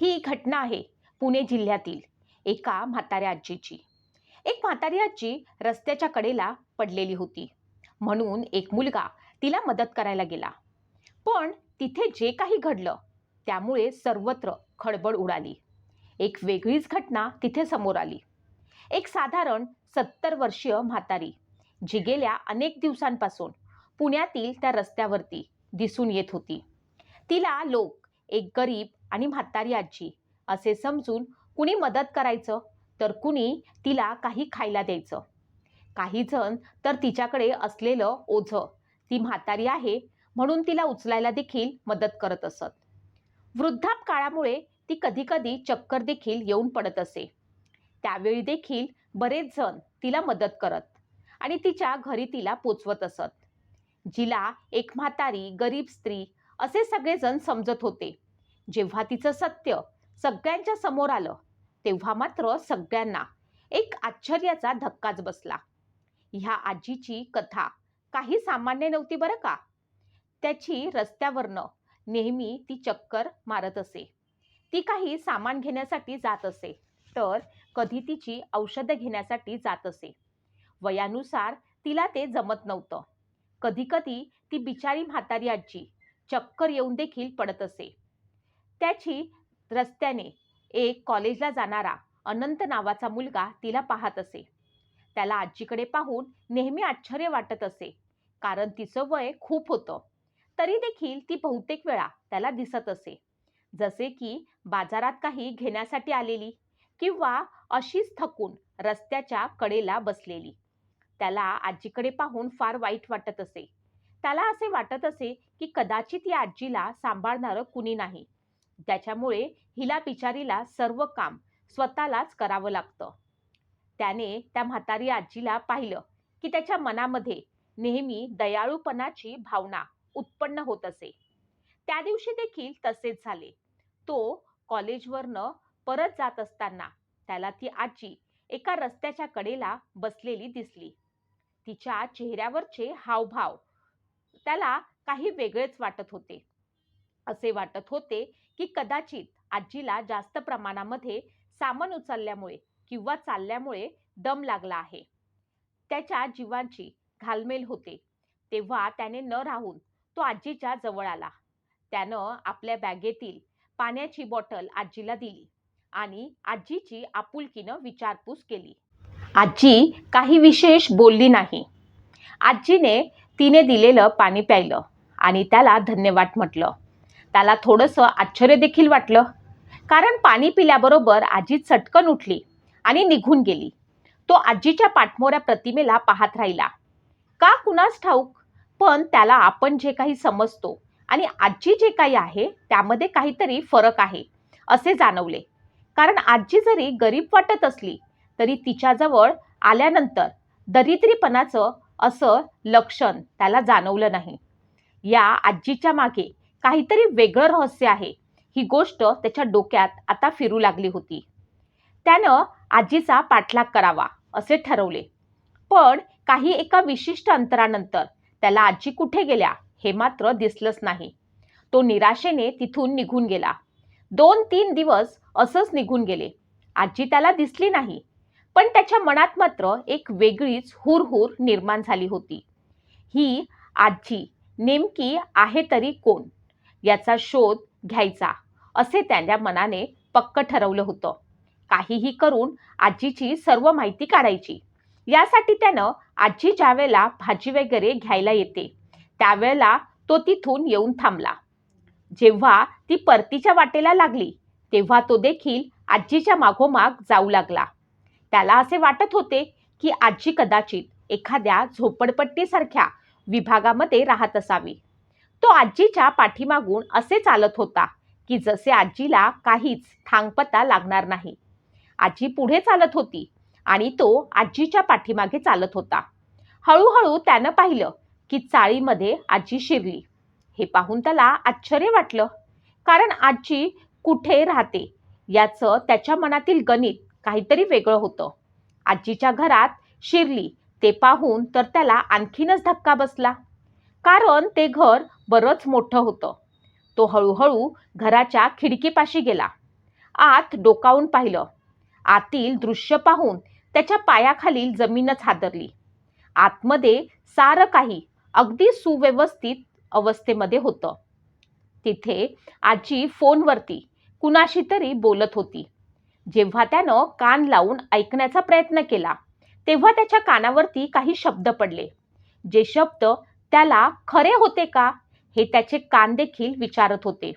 ही घटना आहे पुणे जिल्ह्यातील एका म्हाताऱ्या आजीची. एक म्हातारी आजी रस्त्याच्या कडेला पडलेली होती. म्हणून एक मुलगा तिला मदत करायला गेला. पण तिथे जे काही घडलं त्यामुळे सर्वत्र खळबळ उडाली. एक वेगळीच घटना तिथे समोर आली. एक साधारण सत्तर वर्षीय म्हातारी जी गेल्या अनेक दिवसांपासून पुण्यातील त्या रस्त्यावरती दिसून येत होती. तिला लोक एक गरीब आणि म्हातारी आजी असे समजून कुणी मदत करायचं? तर कुणी तिला काही खायला द्यायचं. काही जण तर तिच्याकडे असलेलं ओझं ती म्हातारी आहे म्हणून तिला उचलायला देखील मदत करत असत. वृद्धाप काळामुळे ती कधीकधी चक्कर देखील येऊन पडत असे. त्यावेळी देखील बरेच जण तिला मदत करत आणि तिच्या घरी तिला पोचवत असत. जिला एक म्हातारी गरीब स्त्री असे सगळेजण समजत होते. जेव्हा तिचं सत्य सगळ्यांच्या समोर आलं तेव्हा मात्र सगळ्यांना एक आश्चर्याचा धक्काच बसला. ह्या आजीची कथा काही सामान्य नव्हती बरं का? त्याची रस्त्यावरनं नेहमी ती चक्कर मारत असे. ती काही सामान घेण्यासाठी जात असे तर कधी तिची औषधं घेण्यासाठी जात असे. वयानुसार तिला ते जमत नव्हतं. कधीकधी ती बिचारी म्हातारी आजी चक्कर येऊन देखील पडत असे. त्याची रस्त्याने एक कॉलेजला जाणारा अनंत नावाचा मुलगा तिला पाहत असे. त्याला आजीकडे पाहून नेहमी आश्चर्य वाटत असे कारण तिचं वय खूप होतं. तरी देखील ती बहुतेक वेळा त्याला दिसत असे. जसे की बाजारात काही घेण्यासाठी आलेली किंवा अशीच थकून रस्त्याच्या कडेला बसलेली. त्याला आजीकडे पाहून फार वाईट वाटत असे. त्याला असे वाटत असे की कदाचित या आजीला सांभाळणारं कुणी नाही. त्याच्यामुळे हिला बिचारीला सर्व काम स्वतःलाच करावं लागतं. त्याने त्या म्हातारी आजीला पाहिलं की त्याच्या मनामध्ये नेहमी दयाळूपणाची भावना उत्पन्न होत असे. त्या दिवशी देखील तसेच झाले. तो कॉलेजवरनं परत जात असताना त्याला ती आजी एका रस्त्याच्या कडेला बसलेली दिसली. तिच्या चेहऱ्यावरचे हावभाव त्याला काही वेगळेच वाटत होते. असे वाटत होते की कदाचित आजीला जास्त प्रमाणामध्ये सामान उचलल्यामुळे किंवा चालल्यामुळे दम लागला आहे. त्याच्या जीवांची घालमेल होते. तेव्हा त्याने न राहून तो आजीच्या जवळ आला. त्यानं आपल्या बॅगेतील पाण्याची बॉटल आजीला दिली आणि आजीची आपुलकीनं विचारपूस केली. आजी काही विशेष बोलली नाही. आजीने तिने दिलेलं पाणी प्यायलं आणि त्याला धन्यवाद म्हटलं. त्याला थोडंसं आश्चर्य देखील वाटलं. कारण पाणी पिल्याबरोबर आजी चटकन उठली आणि निघून गेली. तो आजीच्या पाठमोऱ्या प्रतिमेला पाहत राहिला. का कुणास ठाऊक? पण त्याला आपण जे काही समजतो आणि आजी जे काही आहे त्यामध्ये काहीतरी फरक आहे असे जाणवले. कारण आजी जरी गरीब वाटत असली तरी तिच्याजवळ आल्यानंतर दरिद्रीपणाचं असं लक्षण त्याला जाणवलं नाही. या आजीच्या मागे काहीतरी वेगळं रहस्य आहे. ही गोष्ट त्याच्या डोक्यात आता फिरू लागली होती. त्यानं आजीचा पाठलाग करावा असे ठरवले. पण काही एका विशिष्ट अंतरानंतर त्याला आजी कुठे गेल्या हे मात्र दिसलंच नाही. तो निराशेने तिथून निघून गेला. दोन तीन दिवस असंच निघून गेले. आजी त्याला दिसली नाही पण त्याच्या मनात मात्र एक वेगळीच हुरहुर निर्माण झाली होती. ही आजी नेमकी आहे तरी कोण? याचा शोध घ्यायचा असे त्याच्या मनाने पक्क ठरवलं होतं. काहीही करून आजीची सर्व माहिती काढायची. यासाठी त्यानं आजी ज्यावेळेला भाजी वगैरे घ्यायला येते त्यावेळेला तो तिथून येऊन थांबला. जेव्हा ती परतीच्या वाटेला लागली तेव्हा तो देखील आजीच्या मागोमाग जाऊ लागला. त्याला असे वाटत होते की आजी कदाचित एखाद्या झोपडपट्टीसारख्या विभागामध्ये राहत असावी. तो आजीच्या पाठीमागून असे चालत होता की जसे आजीला काहीच थांगपता लागणार नाही. आजी पुढे चालत होती आणि तो आजीच्या पाठीमागे चालत होता. हळूहळू त्यानं पाहिलं की चाळीमध्ये आजी शिरली. हे पाहून त्याला आश्चर्य वाटलं. कारण आजी कुठे राहते याचं त्याच्या मनातील गणित काहीतरी वेगळं होतं. आजीच्या घरात शिरली ते पाहून तर त्याला आणखीनच धक्का बसला. कारण ते घर बरंच मोठं होतं. तो हळूहळू घराच्या खिडकीपाशी गेला. आत डोकावून पाहिलं. आतील दृश्य पाहून त्याच्या पायाखालील जमीनच हादरली. आतमध्ये सारं काही अगदी सुव्यवस्थित अवस्थेमध्ये होतं. तिथे आजी फोनवरती कुणाशी तरी बोलत होती. जेव्हा त्यानं कान लावून ऐकण्याचा प्रयत्न केला तेव्हा त्याच्या कानावरती काही शब्द पडले. जे शब्द त्याला खरे होते का? हे त्याचे कान देखील विचारत होते.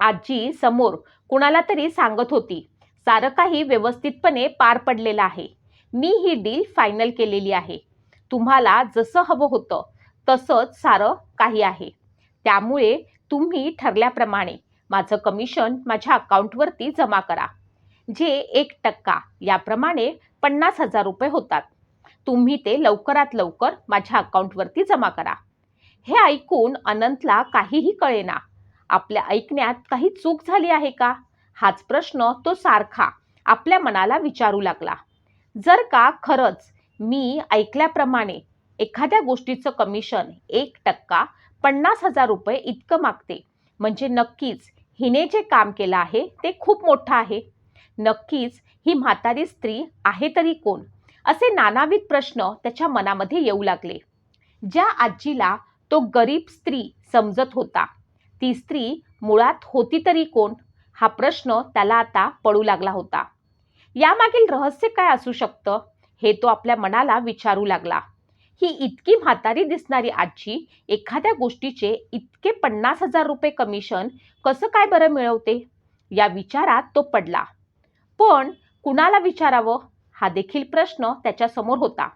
आजी समोर कुणाला तरी सांगत होती सारं काही व्यवस्थितपणे पार पडलेलं आहे. मी ही डील फायनल केलेली आहे. तुम्हाला जसं हवं होतं तसंच सारं काही आहे. त्यामुळे तुम्ही ठरल्याप्रमाणे माझं कमिशन माझ्या अकाउंटवरती जमा करा. जे एक टक्का याप्रमाणे पन्नास हजार रुपये होतात. तुम्ही ते लवकरात लवकर माझ्या अकाउंटवरती जमा करा. हे ऐकून अनंतला काहीही कळेना. आपल्या ऐकण्यात काही चूक झाली आहे का? हाच प्रश्न तो सारखा आपल्या मनाला विचारू लागला. जर का खरंच मी ऐकल्याप्रमाणे एखाद्या गोष्टीचं कमिशन एक टक्का पन्नास हजार रुपये इतकं मागते म्हणजे नक्कीच हिने जे काम केलं आहे ते खूप मोठं आहे. नक्कीच ही म्हातारी स्त्री आहे तरी कोण? असे नानाविध प्रश्न त्याच्या मनामध्ये येऊ लागले. ज्या आजीला तो गरीब स्त्री समजत होता. ती स्त्री मुळात होती तरी कोण? हा प्रश्न त्याला आता पडू लागला होता. यामागील रहस्य काय असू शकतं? हे तो आपल्या मनाला विचारू लागला. ही इतकी म्हातारी दिसणारी आजी एखाद्या गोष्टीचे इतके पन्नास हजार रुपये कमिशन कसं काय बरं मिळवते? या विचारात तो पडला. पण कुणाला विचारावं? हा देखील प्रश्न त्याच्यासमोर होता.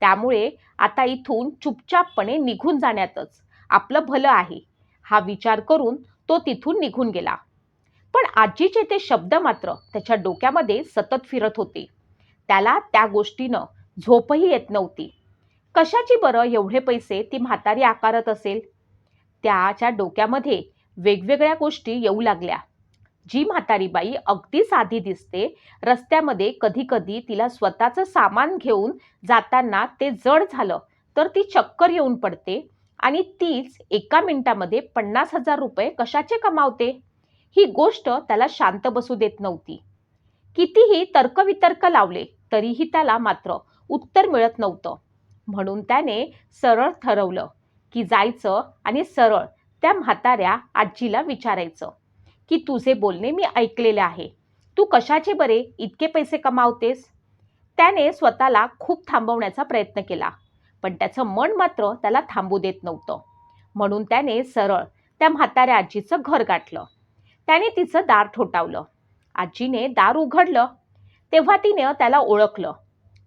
त्यामुळे आता इथून चुपचापपणे निघून जाण्यातच आपलं भलं आहे. हा विचार करून तो तिथून निघून गेला. पण आजीचे ते शब्द मात्र त्याच्या डोक्यामध्ये सतत फिरत होते. त्याला त्या गोष्टीनं झोपही येत नव्हती. कशाची बरं एवढे पैसे ती म्हातारी आकारत असेल? त्याच्या डोक्यामध्ये वेगवेगळ्या गोष्टी येऊ लागल्या. जी म्हातारी बाई अगदी साधी दिसते रस्त्यामध्ये कधी कधी तिला स्वतःचं सामान घेऊन जाताना ते जड झालं तर ती चक्कर येऊन पडते आणि तीच एका मिनिटामध्ये पन्नास हजार रुपये कशाचे कमावते? ही गोष्ट त्याला शांत बसू देत नव्हती. कितीही तर्कवितर्क लावले तरीही त्याला मात्र उत्तर मिळत नव्हतं. म्हणून त्याने सरळ ठरवलं की जायचं आणि सरळ त्या म्हाताऱ्या आजीला विचारायचं. की तुझे बोलणे मी ऐकलेले आहे. तू कशाचे बरे? इतके पैसे कमावतेस? त्याने स्वतःला खूप थांबवण्याचा प्रयत्न केला. पण त्याचं मन मात्र त्याला थांबू देत नव्हतं. म्हणून त्याने सरळ त्या म्हाताऱ्या आजीचं घर गाठलं. त्याने तिचं दार ठोठावलं. आजीने दार उघडलं. तेव्हा तिने त्याला ओळखलं.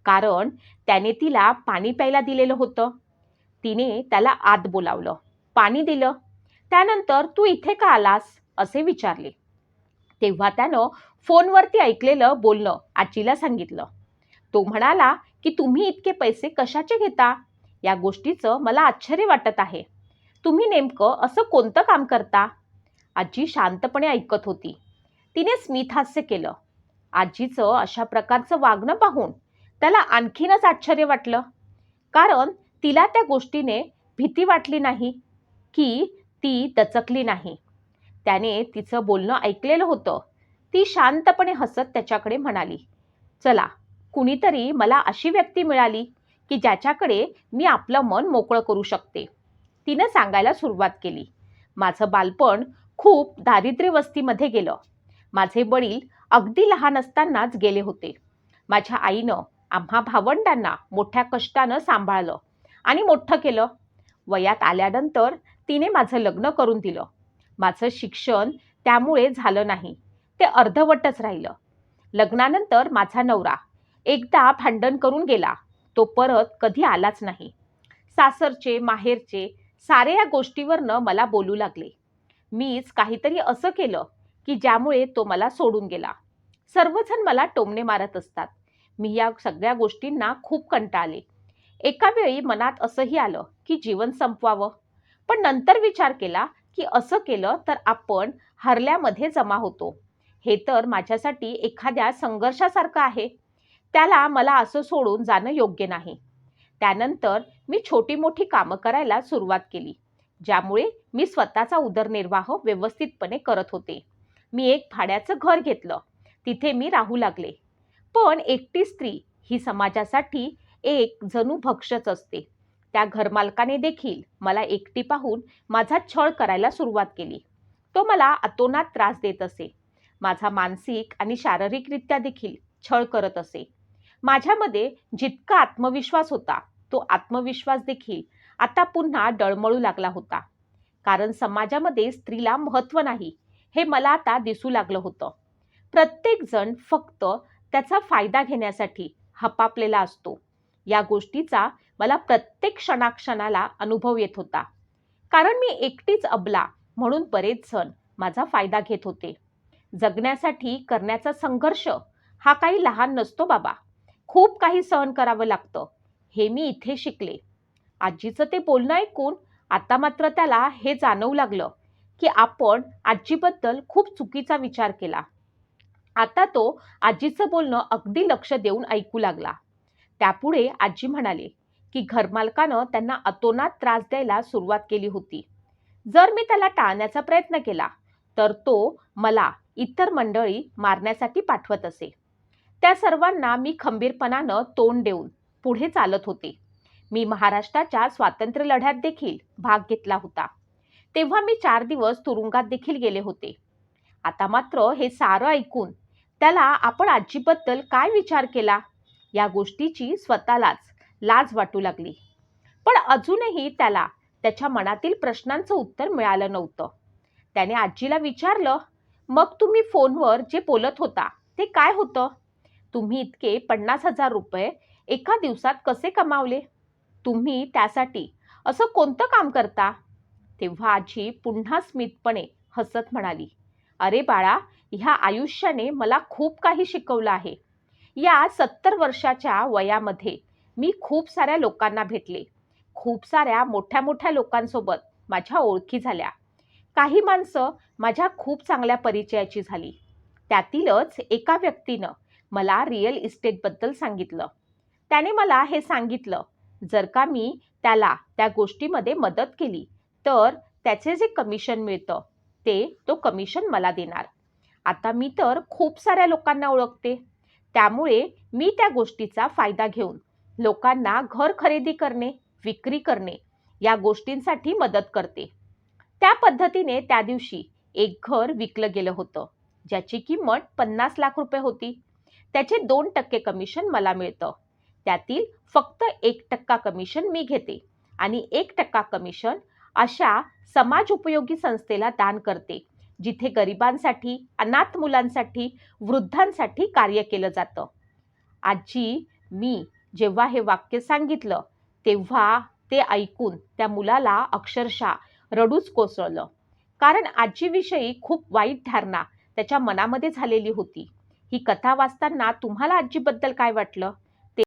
कारण त्याने तिला पाणी प्यायला दिलेलं होतं. तिने त्याला आत बोलावलं. पाणी दिलं. त्यानंतर तू इथे का आलास? असे विचारले. तेव्हा त्यानं फोनवरती ऐकलेलं बोलणं आजीला सांगितलं. तो म्हणाला की तुम्ही इतके पैसे कशाचे घेता? या गोष्टीचं मला आश्चर्य वाटत आहे. तुम्ही नेमकं असं कोणतं काम करता? आजी शांतपणे ऐकत होती. तिने स्मितहास्य केलं. आजीचं अशा प्रकारचं वागणं पाहून त्याला आणखीनच आश्चर्य वाटलं. कारण तिला त्या गोष्टीने भीती वाटली नाही की ती दचकली नाही. त्याने तिचं बोलणं ऐकलेलं होतं. ती शांतपणे हसत त्याच्याकडे म्हणाली चला कुणीतरी मला अशी व्यक्ती मिळाली की ज्याच्याकडे मी आपलं मन मोकळं करू शकते. तिनं सांगायला सुरुवात केली. माझं बालपण खूप दारिद्र्य वस्तीमध्ये गेलं. माझे वडील अगदी लहान असतानाच गेले होते. माझ्या आईनं आम्हा भावंडांना मोठ्या कष्टानं सांभाळलं आणि मोठं केलं. वयात आल्यानंतर तिने माझं लग्न करून दिलं. माझं शिक्षण त्यामुळे झालं नाही. ते अर्धवटच राहिलं. लग्नानंतर माझा नवरा एकदा भांडण करून गेला. तो परत कधी आलाच नाही. सासरचे माहेरचे सारे या गोष्टीवरनं मला बोलू लागले. मीच काहीतरी असं केलं की ज्यामुळे तो मला सोडून गेला. सर्वजण मला टोमणे मारत असतात. मी या सगळ्या गोष्टींना खूप कंटाळले. एका वेळी मनात असंही आलं की जीवन संपवावं. पण नंतर विचार केला की असं केलं तर आपण हरल्यामध्ये जमा होतो. हे तर माझ्यासाठी एखाद्या संघर्षासारखं आहे. त्याला मला असं सोडून जाणं योग्य नाही. त्यानंतर मी छोटी मोठी कामं करायला सुरुवात केली ज्यामुळे मी स्वतःचा उदरनिर्वाह व्यवस्थितपणे करत होते. मी एक भाड्याचं घर घेतलं तिथे मी राहू लागले. पण एकटी स्त्री ही समाजासाठी एक जणू भक्षच असते. त्या घरमालकाने देखील मला एकटी पाहून माझा छळ करायला सुरुवात केली. तो मला अतोनात त्रास देत असे. माझा मानसिक आणि शारीरिकरित्या देखील छळ करत असे. माझ्यामध्ये जितका आत्मविश्वास होता तो आत्मविश्वास देखील आता पुन्हा डळमळू लागला होता. कारण समाजामध्ये स्त्रीला महत्त्व नाही हे मला आता दिसू लागलं होतं. प्रत्येकजण फक्त त्याचा फायदा घेण्यासाठी हपापलेला असतो. या गोष्टीचा मला प्रत्येक क्षणाक्षणाला अनुभव येत होता. कारण मी एकटीच अबला म्हणून बरेच जण माझा फायदा घेत होते. जगण्यासाठी करण्याचा संघर्ष हा काही लहान नसतो बाबा. खूप काही सहन करावं लागतं. हे मी इथे शिकले. आजीचं ते बोलणं ऐकून आता मात्र त्याला हे जाणवू लागलं की आपण आजीबद्दल खूप चुकीचा विचार केला. आता तो आजीचं बोलणं अगदी लक्ष देऊन ऐकू लागला. त्यापुढे आजी म्हणाले की घरमालकानं त्यांना अतोनात त्रास द्यायला सुरुवात केली होती. जर मी त्याला टाळण्याचा प्रयत्न केला तर तो मला इतर मंडळी मारण्यासाठी पाठवत असे. त्या सर्वांना मी खंबीरपणानं तोंड देऊन पुढे चालत होते. मी महाराष्ट्राच्या स्वातंत्र्य लढ्यात देखील भाग घेतला होता. तेव्हा मी चार दिवस तुरुंगात देखील गेले होते. आता मात्र हे सारं ऐकून त्याला आपण आजीबद्दल काय विचार केला? या गोष्टीची स्वतःलाच लाज वाटू लागली. पण अजूनही त्याला त्याच्या मनातील प्रश्नांचं उत्तर मिळालं नव्हतं. त्याने आजीला विचारलं मग तुम्ही फोनवर जे बोलत होता ते काय होतं? तुम्ही इतके पन्नास हजार रुपये एका दिवसात कसे कमावले? तुम्ही त्यासाठी असं कोणतं काम करता? तेव्हा आजी पुन्हा स्मितपणे हसत म्हणाली अरे बाळा ह्या आयुष्याने मला खूप काही शिकवलं आहे. या सत्तर वर्षाच्या वयामध्ये मी खूप साऱ्या लोकांना भेटले. खूप साऱ्या मोठ्या मोठ्या लोकांसोबत माझ्या ओळखी झाल्या. काही माणसं माझ्या खूप चांगल्या परिचयाची झाली. त्यातीलच एका व्यक्तीनं मला रिअल इस्टेटबद्दल सांगितलं. त्याने मला हे सांगितलं जर का मी त्याला त्या गोष्टीमध्ये मदत केली तर त्याचे जे कमिशन मिळतं ते तो कमिशन मला देणार. आता मी तर खूप साऱ्या लोकांना ओळखते. त्यामुळे मी त्या गोष्टीचा फायदा घेऊन लोकांना घर खरेदी करणे विक्री करणे या गोष्टींसाठी मदत करते. त्या पद्धतीने त्या दिवशी एक घर विकलं गेलं होतं ज्याची किंमत पन्नास लाख रुपये होती. त्याचे दोन टक्के कमिशन मला मिळतं. त्यातील फक्त एक टक्का कमिशन मी घेते आणि एक टक्का कमिशन अशा समाज उपयोगी संस्थेला दान करते जिथे गरिबांसाठी अनाथ मुलांसाठी वृद्धांसाठी कार्य केलं जातं. आजी मी जेव्हा हे वाक्य सांगितलं तेव्हा ते ऐकून त्या मुलाला अक्षरशः रडूच कोसळलं. कारण आजीविषयी खूप वाईट धारणा त्याच्या मनामध्ये झालेली होती. ही कथा वाचताना तुम्हाला आजीबद्दल काय वाटलं?